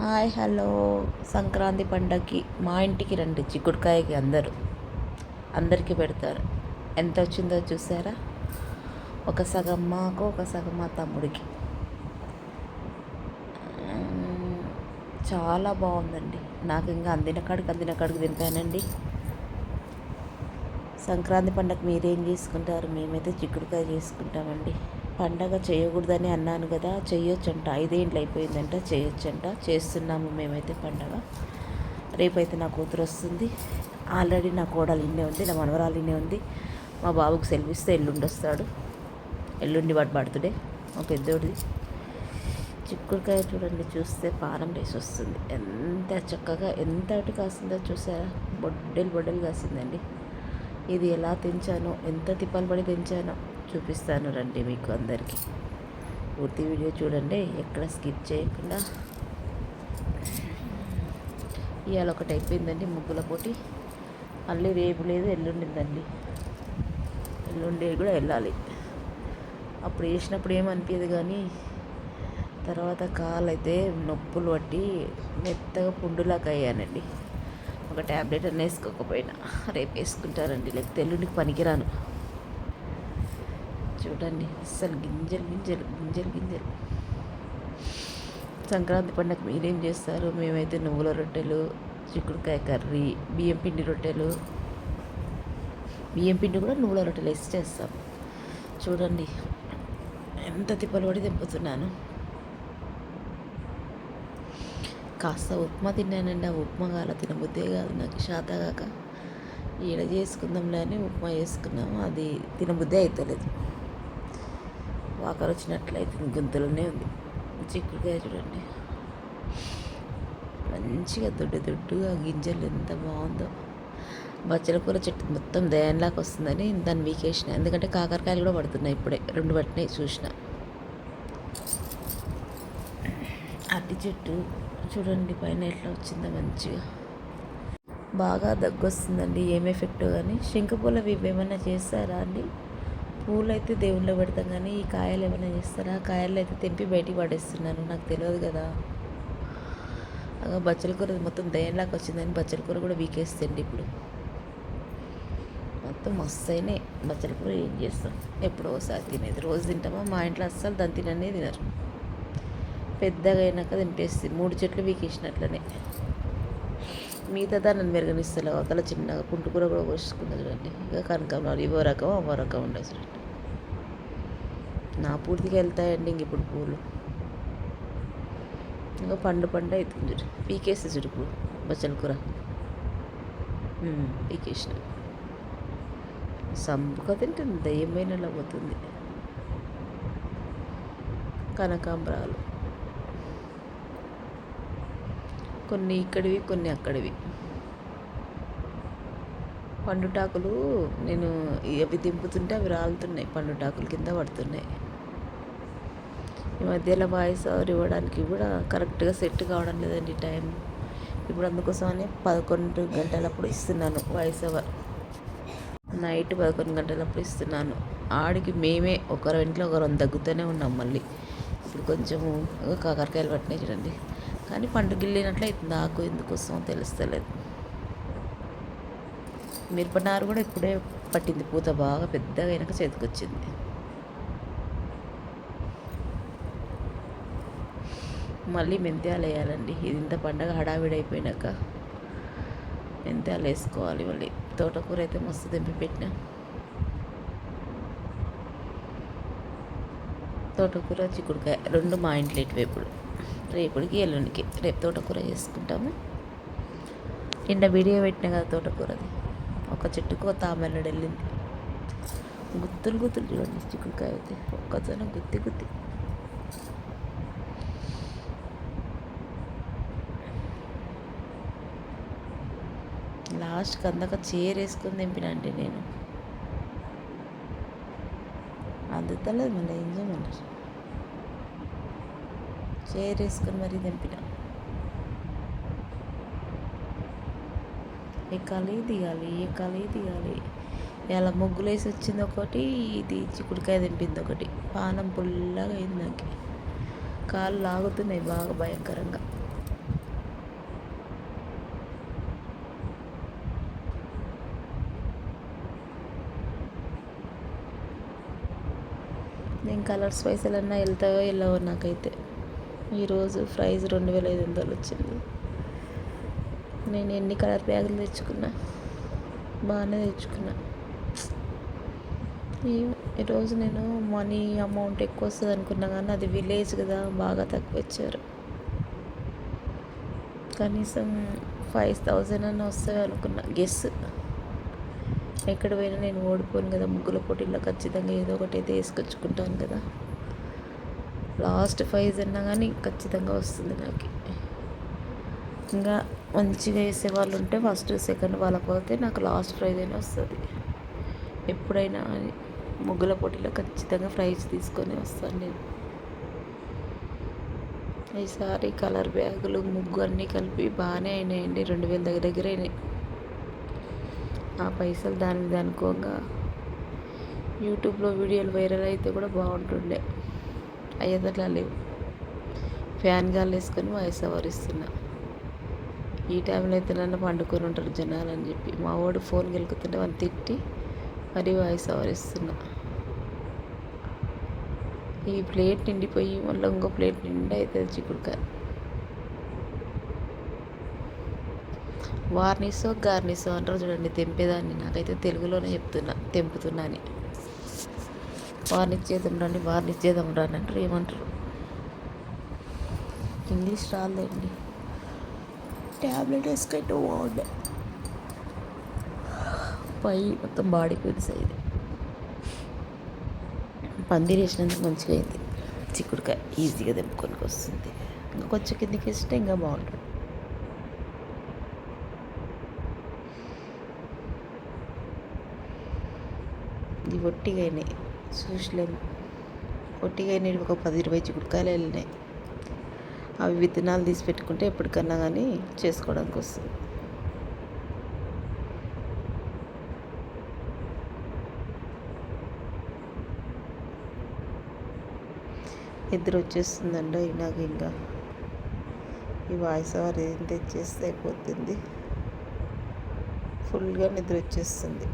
Hi hello. Sankranti పండగకి మా ఇంటికి రండి. చిక్కుడుకాయకి అందరూ. అందరికీ పెడతారు. ఎంత వచ్చిందో చూసారా? ఒక సగం మాకు ఒక సగం మా తమ్ముడికి. చాలా బాగుందండి. నాకు ఇంకా అందిన కాడికి అందిన కాడికి తింటానండి. సంక్రాంతి పండగ మీరేం చేసుకుంటారు? మేమైతే చిక్కుడుకాయ చేసుకుంటామండి. పండగ చేయకూడదని అన్నాను కదా చేయొచ్చంట ఐదేండ్లు అయిపోయిందంట చేయొచ్చంట చేస్తున్నాము మేమైతే పండగ. రేపైతే నా కూతురు వస్తుంది. ఆల్రెడీ నా కోడలు ఇన్నే ఉంది నా మనవరాలు ఇన్నే ఉంది. మా బాబుకి సెలవిస్తే ఎల్లుండి వస్తాడు ఎల్లుండి వాడు బర్త్డే మా పెద్దోడిది. చిక్కుడుకాయ చూడండి చూస్తే పానం లేసి వస్తుంది. ఎంత చక్కగా ఎంత అటు కాసిందో చూసారా? బొడ్డలు బొడ్డలు కాసిందండి. ఇది ఎలా తెంచానో ఎంత తిప్పలు పడి తెంచానో. చూపిస్తాను రండి మీకు అందరికీ. పూర్తి వీడియో చూడండి ఎక్కడ స్కిప్ చేయకుండా. ఇవాళ ఒకటి అయిపోయిందండి ముగ్గుల పోటీ. మళ్ళీ రేపు లేదు ఎల్లుండిందండి. ఎల్లుండి కూడా వెళ్ళాలి. అప్పుడు వేసినప్పుడు ఏమనిపించదు కానీ తర్వాత కాలు అయితే నొప్పులు పట్టి మెత్తగా పుండులాగా అయ్యానండి. ఒక ట్యాబ్లెట్ అన్న వేసుకోకపోయినా. రేపు వేసుకుంటారండి లేకపోతే ఎల్లుండికి పనికిరాను. చూడండి. అస్సలు గింజలు గింజలు గింజలు గింజలు. సంక్రాంతి పండుగ మీరేం చేస్తారు? మేమైతే నువ్వుల రొట్టెలు చిక్కుడుకాయ కర్రీ బియ్యం పిండి రొట్టెలు. బియ్యం పిండి కూడా నువ్వుల రొట్టెలు వేసి చేస్తాం. చూడండి. ఎంత తిప్పలు పడి తెంపుతున్నాను కాస్త ఉప్మా తిన్నానండి. ఆ ఉప్మా కాల తినబుద్దే కాదు నాకు. శాతగాక ఈడ చేసుకుందాంలే అని ఉప్మా చేసుకున్నాము. అది తినబుద్దే అవుతలేదు వాకర్ వచ్చినట్లయితే గుంతలోనే ఉంది. చిక్కుడుకాయ చూడండి. మంచిగా దొడ్డు దొడ్డుగా గింజలు ఎంత బాగుందో. బచ్చల కూర చెట్టు మొత్తం దయాన్లాగా వస్తుందని దాన్ని వీకేసిన. ఎందుకంటే కాకరకాయలు కూడా పడుతున్నాయి ఇప్పుడే. రెండు పట్టినాయి చూసిన. అరటి చెట్టు చూడండి పైన ఎట్లా వచ్చిందో మంచిగా. బాగా దగ్గు వస్తుందండి ఏం ఎఫెక్ట్ కానీ శంఖపూల ఏమైనా చేస్తారా అండి? పూలు అయితే దేవుళ్ళో పెడతాం కానీ ఈ కాయలు ఏమైనా చేస్తారా? కాయలు అయితే తెంపి బయటికి పడేస్తున్నాను నాకు తెలియదు కదా. అలా బచ్చల కూర మొత్తం దయ్యంలాగా వచ్చిందని బచ్చల కూర కూడా వీకేస్తుంది ఇప్పుడు. మొత్తం మస్తు అయినాయి. బచ్చల కూర ఏం చేస్తాం? ఎప్పుడో ఒకసారి తినేది. రోజు తింటామా? మా ఇంట్లో అస్సలు దాన్ని తిననే తినరు. పెద్దగా అయినాక తినిపేస్తుంది మూడు చెట్లు వీకేసినట్లనే. మిగతా దాన్ని మెరుగనిస్తారు అవతల చిన్నగా కుంటుకూర కూడా పోసుకుంది చూడండి. ఇంకా కనకాంబరాలు ఇవో రకం అవో రకం ఉండదు చూడండి. నా పూర్తిగా వెళ్తాయండి ఇంక ఇప్పుడు పూలు. ఇంకా పండు పండు అవుతుంది చూడు. పీకేసి చూడు ఇప్పుడు బచ్చల కూర. పీకేసిన. సంపుక తింటుంది దయ్యమైన పోతుంది. కనకాంబరాలు. కొన్ని ఇక్కడివి కొన్ని అక్కడివి. పండుటాకులు నేను అవి దింపుతుంటే అవి రాలుతున్నాయి పండుటాకులు కింద పడుతున్నాయి. ఈ మధ్యలో వాయిస్ ఓవర్ ఇవ్వడానికి కూడా కరెక్ట్గా సెట్ కావడం లేదండి టైం. ఇప్పుడు అందుకోసమని పదకొండు గంటలప్పుడు ఇస్తున్నాను వాయిస్ ఓవర్. నైట్ పదకొండు గంటలప్పుడు ఇస్తున్నాను. ఆడికి మేమే ఒకరు ఇంట్లో ఒకరు దగ్గుతూనే ఉన్నాం మళ్ళీ. ఇప్పుడు కొంచెము కాకరకాయలు పట్టినాయి చూడండి. కానీ పండుగ గిల్లినట్లు అవుతుంది ఆకు ఎందుకోసం తెలుస్తలేదు. మిరపనారు కూడా ఇప్పుడే పట్టింది. పూత బాగా పెద్దగా అయినాక చేతికొచ్చింది. మళ్ళీ మెంత్యాలు వేయాలండి. ఇది ఇంత పండగ హడావిడి మెంత్యాలు వేసుకోవాలి మళ్ళీ. తోటకూర అయితే మస్తు తెంపి పెట్టినా. తోటకూర చిక్కుడుకాయ రెండు మా ఇంట్లో ఇటువైపుడు. రేపుడికి ఎల్లుండికి రేపు తోటకూర చేసుకుంటాము. నిన్న వీడియో పెట్టిన కదా తోటకూరది. ఒక చెట్టుకు తామెల్లడు వెళ్ళింది గుత్తులు గుత్తులు చూడండి చిక్కుడుకాయ అయితే. ఒక్కసారి గుత్తి గుత్తి. లాస్ట్కి అందాక చీర వేసుకొని దింపినండి నేను. అందుతలేదు మళ్ళీ ఏం చేయమన్నారు చీర వేసుకొని మరీ దింపిన. ఎక్కాలి దిగాలి ఎక్కాలి దిగాలి ఇలా ముగ్గులు వేసి వచ్చింది ఒకటి ఇది చిక్కుడుకాయ దింపింది ఒకటి. పానం పుల్లగా అయింది నాకు. కాళ్ళు లాగుతున్నాయి బాగా భయంకరంగా. ఏం కలర్స్ పైసలన్నా వెళ్తాయో వెళ్ళవో నాకైతే. ఈరోజు ప్రైజ్ రెండు వేల ఐదు వందలు వచ్చింది. నేను ఎన్ని కలర్ బ్యాగులు తెచ్చుకున్నా? బాగానే తెచ్చుకున్నా. ఈ- ఈరోజు నేను మనీ అమౌంట్ ఎక్కువ వస్తుంది అనుకున్నా కానీ అది విలేజ్ కదా బాగా తక్కువ ఇచ్చారు. కనీసం ఫైవ్ థౌజండ్ అని వస్తాయి అనుకున్నా. గెస్ ఎక్కడ పోయినా నేను ఓడిపోను కదా ముగ్గుల పోటీల్లో ఖచ్చితంగా ఏదో ఒకటి అయితే వేసుకొచ్చుకుంటాను కదా. లాస్ట్ ప్రైజ్ అన్నా కానీ ఖచ్చితంగా వస్తుంది నాకు. ఇంకా మంచిగా వేసే వాళ్ళు ఉంటే ఫస్ట్ సెకండ్ వాళ్ళకి పోతే నాకు లాస్ట్ ప్రైజ్ అయినా వస్తుంది. ఎప్పుడైనా ముగ్గుల పోటీలో ఖచ్చితంగా ప్రైజ్ తీసుకొని వస్తాను నేను. ఈసారి కలర్ బ్యాగులు ముగ్గు అన్నీ కలిపి బాగానే అయినాయండి. రెండు వేల దగ్గర దగ్గర అయినాయి. ఆ పైసలు దానికి అనుకోగా యూట్యూబ్లో వీడియోలు వైరల్ అయితే కూడా బాగుంటుండే. అయ్యేదట్లా లేవు. ఫ్యాన్ గాలి వేసుకొని వాయిస్ ఓవర్ ఇస్తున్నా. ఈ టైంలో అయితే నన్ను పండుకొని ఉంటారు జనాలు అని చెప్పి. మా వాడు ఫోన్ గెలుకుతుంటే వాళ్ళు తిట్టి మరీ వాయిస్ ఓవర్ ఇస్తున్నా. ఈ ప్లేట్ నిండిపోయి మళ్ళీ ఇంకో ప్లేట్ నిండా అవుతుంది చిక్కుడుకాయ. వార్నిసో గార్నిసో అంటారు చూడండి తెంపేదాన్ని నాకైతే తెలుగులోనే చెప్తున్నా తెంపుతున్నా అని. వార్నిష్ చేద్దాం రండి వార్నిష్ చేద్దాం రండి అంటారు ఏమంటారు? ఇంగ్లీష్ రాలేండి ట్యాబ్లెట్ వేసుకుంటే బాగుండే పై మొత్తం బాడీ పెయిన్స్ అయింది పందిరి వేసినందుకు మంచిగా అయింది. చిక్కుడుకాయ ఈజీగా తెంపుకొని వస్తుంది. ఇంకా కొంచెం కిందికి వేస్తే ఇంకా బాగుంటుంది. ఇది ఒట్టిగా అయినాయి చూసలేము ఒట్టిగా అయినాయి ఒక పది ఇరవై చిక్కుడుకాయలు వెళ్ళినాయి. అవి విత్తనాలు తీసి పెట్టుకుంటే ఎప్పటికన్నా కానీ చేసుకోవడానికి వస్తుంది. నిద్ర వచ్చేస్తుందండి నాకు ఇంకా. ఈ వాయిస్ ఓవర్ ఏం తెచ్చేస్తే అయిపోతుంది. ఫుల్గా నిద్ర వచ్చేస్తుంది.